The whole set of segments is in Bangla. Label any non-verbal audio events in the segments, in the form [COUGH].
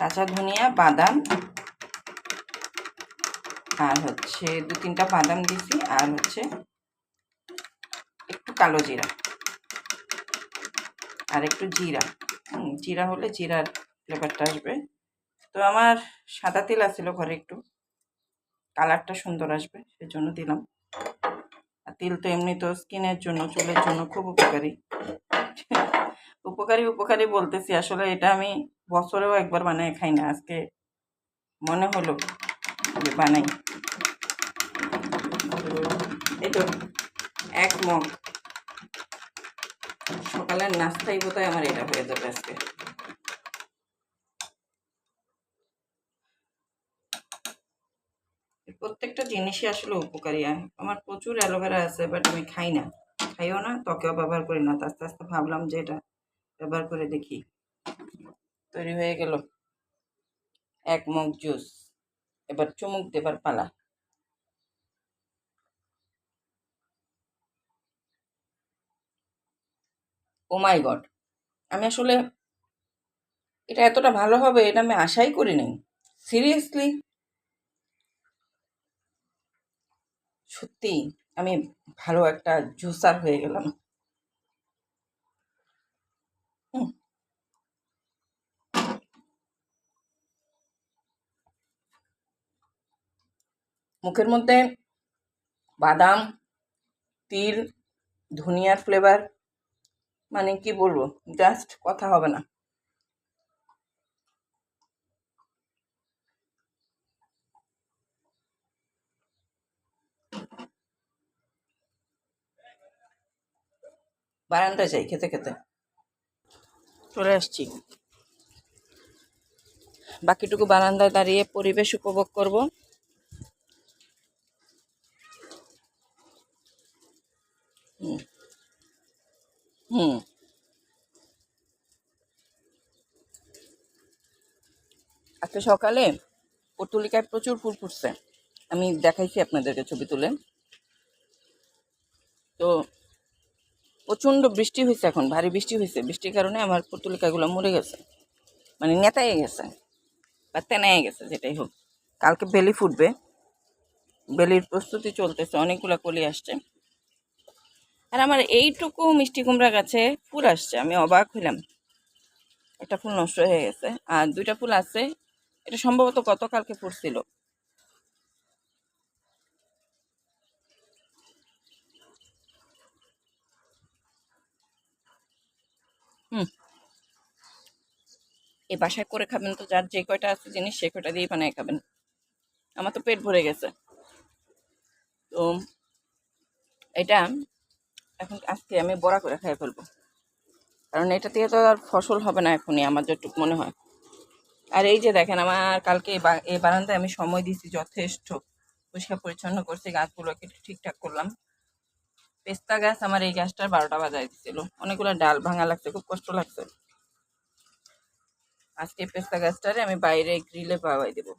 কাঁচা ধনিয়া, বাদাম আর হচ্ছে দু তিনটা বাদাম দিছি আর হচ্ছে একটু কালো জিরা আর একটু জিরা। জিরা হলে জিরার ফ্লেভারটা আসবে। তো আমার সাদা তেল আছিল ঘরে একটু। কালারটা সুন্দর আসবে, সেজন্য দিলাম। আর তেল তো এমনি তো স্কিনের জন্য, চুলের জন্য খুব উপকারী। [LAUGHS] উপকারী উপকারী বলতেছি, আসলে এটা আমি বছরেও একবার বানায় খাই না, আজকে মনে হলো যে বানাই। এই তো এক মগ। সকালের নাস্তাই বোধহয় আমার এটা হয়ে যাবে আজকে। প্রত্যেকটা জিনিসই আসলে উপকারী। আমার প্রচুর অ্যালোভেরা আছে বাট আমি খাই না। খাইও না, ত্বকেও ব্যবহার করি না। আস্তে আস্তে ভাবলাম যে এটা ব্যবহার করে দেখি। তৈরি হয়ে গেল। এক মগ জুস, এবার চুমুক দেবার পালা। ও মাই গড, আমি আসলে এটা এতটা ভালো হবে এটা আমি আশাই করি নাই। সিরিয়াসলি? সত্যি আমি ভালো একটা জুসার হয়ে গেলাম হুম, মুখের মধ্যে বাদাম, তিল, ধনিয়ার ফ্লেভার মানে কি বলব? জাস্ট কথা হবে না। বারান্দা যাই খেতে খেতে। চলে আসছি। বাকিটুকু বারান্দায় দাঁড়িয়ে পরিবেশ উপভোগ করব। হুম। আজকে সকালে পর্তুলিকায় প্রচুর ফুল ফুটছে। আমি দেখাইছি আপনাদেরকে ছবি তুলে। তো প্রচণ্ড বৃষ্টি হয়েছে এখন, ভারী বৃষ্টি হয়েছে। বৃষ্টির কারণে আমার পর্তুলিকাগুলো মরে গেছে। মানে নেতায় গেছে বা তেনায় গেছে, যেটাই হোক। কালকে বেলি ফুটবে। বেলির প্রস্তুতি চলতেছে, অনেকগুলো কলি আসছে। আর আমার এইটুকু মিষ্টি কুমড়া গাছে ফুল আসছে, আমি অবাক হইলাম। একটা ফুল নষ্ট হয়ে গেছে, আর দুইটা ফুল আছে, এটা সম্ভবত গতকালকে ফুটছিল। হুম। এই বাসায় করে খাবেন তো, যার যে কয়টা আছে জিনিস সে কয়টা দিয়েই বানায় খাবেন। আমার তো পেট ভরে গেছে। তো, এটা এখন আজকে আমি বড়া করে খাই ফেলব। কারণ এটা দিয়ে তো আর ফসল হবে না এখনই, আমার যতটুকু মনে হয়। আর এই যে দেখেন, আমার কালকে এই বারান্দায় আমি সময় দিয়েছি যথেষ্ট। পরিষ্কার পরিচ্ছন্ন করছি, গাছগুলোকে ঠিকঠাক করলাম। পেস্তা গাছ আমার এই গাছটার বারোটা বাজায় দিছিল। অনেকগুলো ডাল ভাঙা লাগছে, খুব কষ্ট লাগছে। আজকে পেস্তা গাছটারে আমি বাইরে গ্রিলে পাওয়াই দেবো।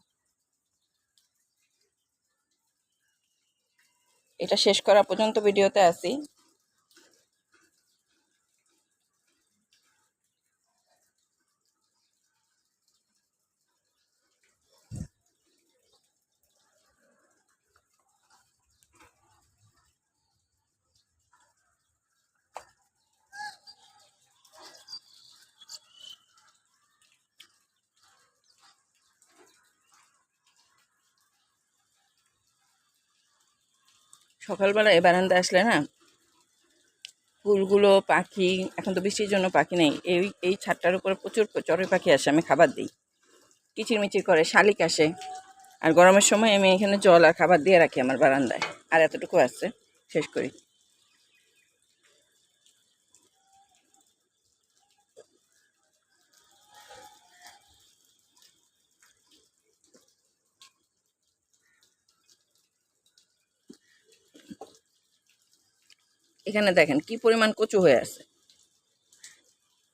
এটা শেষ করা পর্যন্ত ভিডিওতে আসি সকালবেলা এই বারান্দা আসলে না, ফুলগুলো, পাখি, এখন তো বৃষ্টির জন্য পাখি নেই, এই এই ছাদটার উপরে প্রচুর চড়ুই পাখি আসে, আমি খাবার দিই। কিচিরমিচির করে, শালিক আসে, আর গরমের সময় আমি এখানে জল আর খাবার দিয়ে রাখি আমার বারান্দায়, আর এতটুকু আছে, শেষ করি। এখানে দেখেন কি পরিমাণ কচু হয়ে আছে।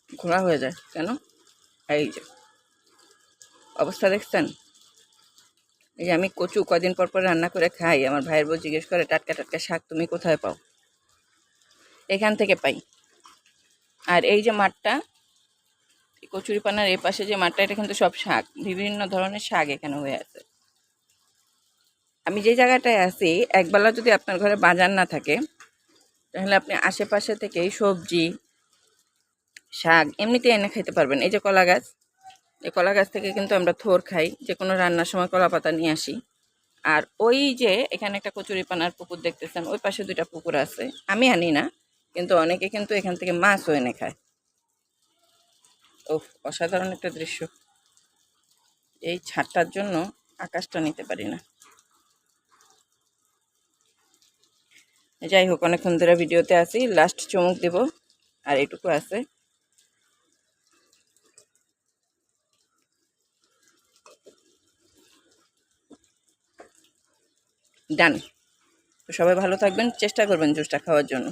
ঘোরা হয়ে যায় কেন? এই যে। অবস্থা দেখছেন? এই যে আমি কচু কদিন পর পর রান্না করে খাই, আমার ভাইয়ের বউ জিজ্ঞেস করে, টাটকা টাটকা শাক তুমি কোথায় পাও? এখান থেকে পাই। আর এই যে মাঠটা কচুরিপানার এই পাশে যে মাঠটা, এটা কিন্তু সব শাক, বিভিন্ন ধরনের শাক এখানে হয়ে আছে। আমি যে জায়গাটায় আছি, একবেলা যদি আপনার ঘরে বাজার না থাকে তাহলে আপনি আশেপাশে থেকেই সবজি, শাক এমনিতে এনে খাইতে পারবেন। এই যে কলা গাছ, এই কলা গাছ থেকে কিন্তু আমরা থোর খাই যে কোনো রান্নার সময় কলা পাতা নিয়ে আসি। আর ওই যে এখানে একটা কচুরিপানার পুকুর দেখতেছেন, ওই পাশে দুইটা পুকুর আছে। আমি আনি না, কিন্তু অনেকে কিন্তু এখান থেকে মাছও এনে খায়। ও অসাধারণ একটা দৃশ্য। এই ছাদটার জন্য আকাশটা নিতে পারি না। যাই হোক অনেকক্ষণ ধরে ভিডিওতে আসি লাস্ট চমক দেব, আর এটুকু আছে। ডান তো সবাই ভালো থাকবেন, চেষ্টা করবেন জুসটা খাওয়ার জন্য।